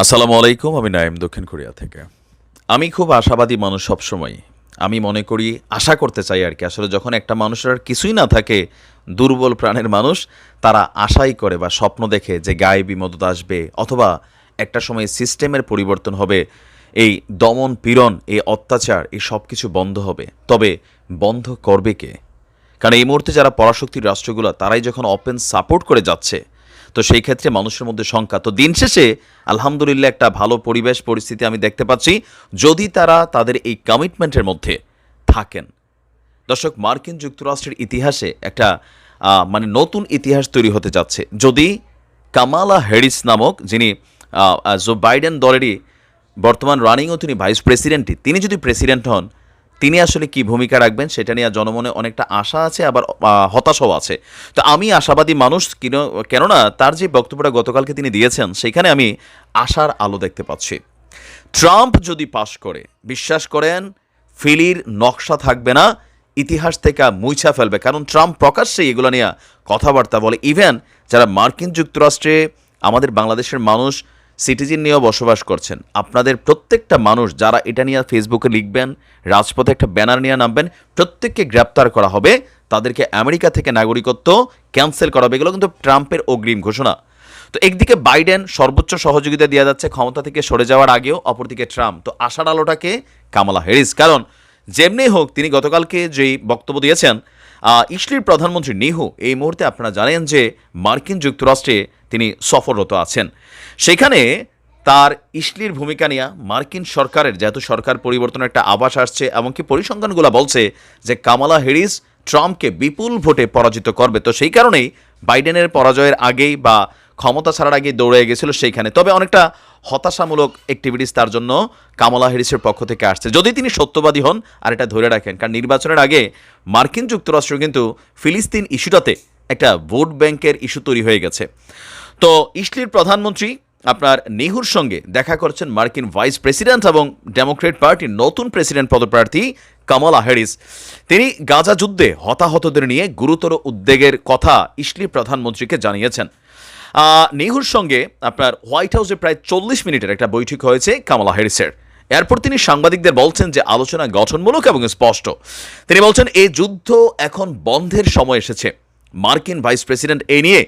আসসালামু আলাইকুম, আমি নাইম দক্ষিণ কোরিয়া থেকে। আমি খুব আশাবাদী মানুষ সবসময় আমি মনে করি, আশা করতে চাই আর কি। আসলে যখন একটা মানুষের আর কিছুই না থাকে, দুর্বল প্রাণের মানুষ, তারা আশাই করে বা স্বপ্ন দেখে যে গায়ে বিমদত আসবে অথবা একটা সময় সিস্টেমের পরিবর্তন হবে, এই দমন পীড়ন, এই অত্যাচার, এই সব কিছু বন্ধ হবে। তবে বন্ধ করবে কে? কারণ এই মুহূর্তে যারা পরাশক্তির রাষ্ট্রগুলো, তারাই যখন ওপেন সাপোর্ট করে যাচ্ছে তো সেই ক্ষেত্রে মানুষের মধ্যে শঙ্কা। তো দিন শেষে আলহামদুলিল্লাহ একটা ভালো পরিবেশ পরিস্থিতি আমি দেখতে পাচ্ছি, যদি তারা তাদের এই কমিটমেন্টের মধ্যে থাকেন। দর্শক, মার্কিন যুক্তরাষ্ট্রের ইতিহাসে একটা মানে নতুন ইতিহাস তৈরি হতে যাচ্ছে। যদি কামালা হ্যারিস নামক যিনি জো বাইডেন দলেরই বর্তমান রানিংও তিনি ভাইস প্রেসিডেন্টই তিনি যদি প্রেসিডেন্ট হন তিনি আসলে কি ভূমিকা রাখবেন সেটা নিয়ে জনমনে অনেকটা আশা আছে, আবার হতাশাও আছে। তো আমি আশাবাদী মানুষ, কিন- কেননা তার যে বক্তব্যটা গতকালকে তিনি দিয়েছেন, সেখানে আমি আশার আলো দেখতে পাচ্ছি। ট্রাম্প যদি পাশ করে, বিশ্বাস করেন, ফিলির নকশা থাকবে না, ইতিহাস থেকে মুইছা ফেলবে। কারণ ট্রাম্প প্রকাশ্যে এগুলো নিয়ে কথাবার্তা বলে। ইভেন যারা মার্কিন যুক্তরাষ্ট্রে, আমাদের বাংলাদেশের মানুষ সিটিজেন নিয়েও বসবাস করছেন। আপনাদের প্রত্যেকটা মানুষ যারা এটা নিয়ে ফেসবুকে লিখবেন, রাজপথে একটা ব্যানার নিয়ে নামবেন, প্রত্যেককে গ্রেপ্তার করা হবে। তাদেরকে আমেরিকা থেকে নাগরিকত্ব ক্যান্সেল করা হবে। এগুলো কিন্তু ট্রাম্পের অগ্রিম ঘোষণা। তো একদিকে বাইডেন সর্বোচ্চ সহযোগিতা দেওয়া যাচ্ছে ক্ষমতা থেকে সরে যাওয়ার আগেও, অপরদিকে ট্রাম্প। তো আশার আলোটাকে কামালা হ্যারিস কারণ যেমনি হোক, তিনি গতকালকে যেই বক্তব্য দিয়েছেন ইসলির প্রধানমন্ত্রী নিহু, এই মুহূর্তে আপনারা জানেন যে মার্কিন যুক্তরাষ্ট্রে তিনি সফররত আছেন। সেখানে তার ইসলির ভূমিকা নিয়ে মার্কিন সরকারের, যেহেতু সরকার পরিবর্তনের একটা আভাস আসছে এমনকি পরিসংখ্যানগুলো বলছে যে কামালা হ্যারিস ট্রাম্পকে বিপুল ভোটে পরাজিত করবে। তো সেই কারণেই বাইডেনের পরাজয়ের আগেই বা ক্ষমতা ছাড়ার আগেই দৌড়ে গেছিল সেইখানে। তবে অনেকটা হতাশামূলক অ্যাক্টিভিটিস তার জন্য কামালা হ্যারিসের পক্ষ থেকে আসছে। যদি তিনি সত্যবাদী হন, আর এটা ধরে রাখেন, কারণ নির্বাচনের আগে মার্কিন যুক্তরাষ্ট্র কিন্তু ফিলিস্তিন ইস্যুটাতে একটা ভোট ব্যাংকের ইস্যু তৈরি হয়ে গেছে। তো ইসলির প্রধানমন্ত্রী আপনার নেহুর সঙ্গে দেখা করছেন মার্কিন ভাইস প্রেসিডেন্ট এবং ডেমোক্রেট পার্টির নতুন প্রেসিডেন্ট পদপ্রার্থী কামালা হ্যারিস। তিনি গাজা যুদ্ধে হতাহতদের নিয়ে গুরুতর উদ্বেগের কথা ইসলি প্রধানমন্ত্রীকে জানিয়েছেন। নেহুর সঙ্গে আপনার হোয়াইট হাউসে প্রায় চল্লিশ মিনিটের একটা বৈঠক হয়েছে কামালা হ্যারিসের। এরপর তিনি সাংবাদিকদের বলছেন যে আলোচনা গঠনমূলক এবং স্পষ্ট। তিনি বলছেন এই যুদ্ধ এখন বন্ধের সময় এসেছে। মার্কিন ভাইস প্রেসিডেন্ট এ নিয়ে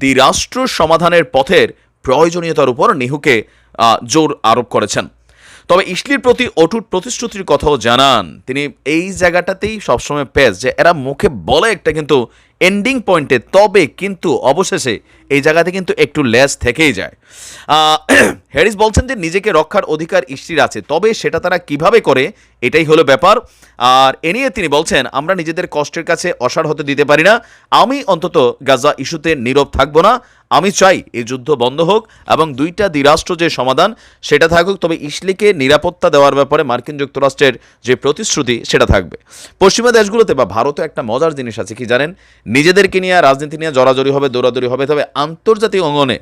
দ্বিরাষ্ট্র সমাধানের পথের প্রয়োজনীয়তার উপর নেহুকে জোর আরোপ করেছেন। তবে ইসলির প্রতি অটুট প্রতিশ্রুতির কথাও জানান। তিনি এই জায়গাটাতেই সবসময় পেস যে এরা মুখে বলে একটা কিন্তু এন্ডিং পয়েন্টে তবে কিন্তু অবশেষে এই জায়গাতে কিন্তু একটু লেস থেকেই যায়। হ্যারিস বলছেন যে নিজেকে রক্ষার অধিকার ইসলির আছে, তবে সেটা তারা কীভাবে করে, এটাই হলো ব্যাপার। আর এ নিয়ে তিনি বলছেন, আমরা নিজেদের কষ্টের কাছে অসাড় হতে দিতে পারি না। আমি অন্তত গাজা ইস্যুতে নীরব থাকব না। আমি চাই এই যুদ্ধ বন্ধ হোক এবং দুইটা দ্বিরাষ্ট্র যে সমাধান, সেটা থাকুক। তবে ইসলিকে নিরাপত্তা দেওয়ার ব্যাপারে মার্কিন যুক্তরাষ্ট্রের যে প্রতিশ্রুতি, সেটা থাকবে। পশ্চিমা দেশগুলোতে বা ভারতে একটা মজার জিনিস আছে, কি জানেন? নিজেদেরকে নিয়ে রাজনীতি নিয়ে জড়াজড়ি হবে, দৌড়াদৌড়ি হবে, তবে আন্তর্জাতিক অঙ্গনে,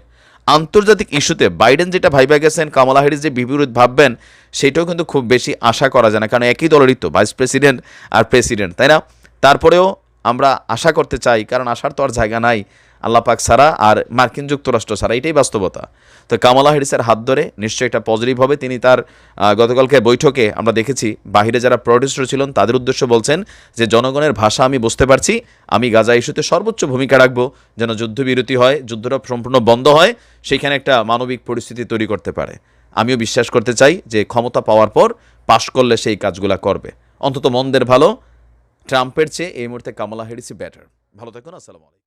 আন্তর্জাতিক ইস্যুতে বাইডেন যেটা ভাইবা গেছেন, কামালা হ্যারিস যে বিপরীত ভাববেন সেটাও কিন্তু খুব বেশি আশা করা যায় না, কারণ একই দলেরই তো, ভাইস প্রেসিডেন্ট আর প্রেসিডেন্ট, তাই না? তারপরেও আমরা আশা করতে চাই, কারণ আশার তো আর জায়গা নাই। আল্লাহ পাক ছাড়া আর মার্কিন যুক্তরাষ্ট্র ছাড়া, এটাই বাস্তবতা। তো কামালা হ্যারিসের হাত ধরে নিশ্চয়ই এটা পজিটিভ হবে। তিনি তার গতকালকে বৈঠকে আমরা দেখেছি, বাহিরে যারা প্রডিউসার ছিলেন, তাদের উদ্দেশ্য বলছেন যে, জনগণের ভাষা আমি বুঝতে পারছি, আমি গাজা ইস্যুতে সর্বোচ্চ ভূমিকা রাখব, যেন যুদ্ধবিরতি হয়, যুদ্ধটা সম্পূর্ণ বন্ধ হয় সেইখানে একটা মানবিক পরিস্থিতি তৈরি করতে পারে। আমিও বিশ্বাস করতে চাই যে, ক্ষমতা পাওয়ার পর পাশ করলে সেই কাজগুলা করবে। অন্তত মন্দের ভালো, ট্রাম্পের চেয়ে এই মুহূর্তে কামালা হ্যারিসই বেটার ভালো থাকুন, আসসালামু আলাইকুম।